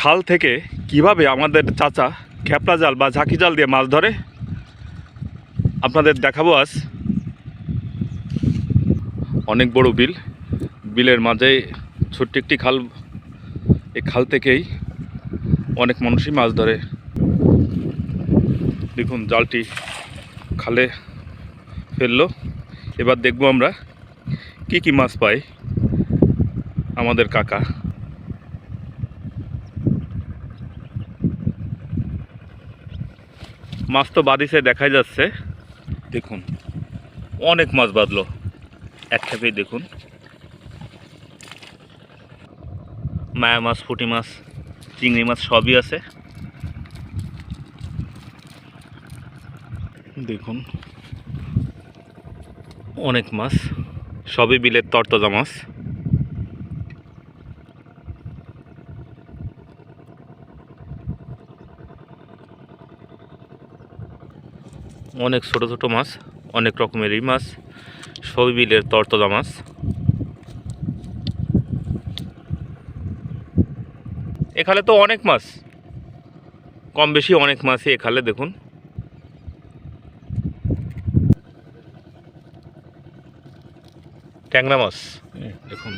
খাল থেকে কীভাবে আমাদের চাচা খেপলা জাল বা ঝাঁকি জাল দিয়ে মাছ ধরে? আপনাদের দেখাবো আজ। অনেক বড় বিল। বিলের মাঝে ছোট্ট একটি খাল, এই খাল থেকেই অনেক মানুষই মাছ ধরে। দেখুন, জালটি খালে ফেলল। এবার দেখব আমরা কি কি মাছ পাই আমাদের কাকা। মাছ তো বাদিছে দেখাই যাচ্ছে। দেখুন, অনেক মাছ বাঁধলো। এক খেপেই দেখুন। মায়া মাছ, পুঁটি মাছ, চিংড়ি মাছ সবই আছে। দেখুন, অনেক মাছ, সবই বিলের তরতাজা মাছ। অনেক ছোট ছোট মাছ, অনেক রকমেরই মাছ সবই বিলের তরতাজা মাছ। এখানে তো অনেক মাছ কম বেশি অনেক মাছই এখানে দেখুন। ট্যাংরা মাছ দেখুন।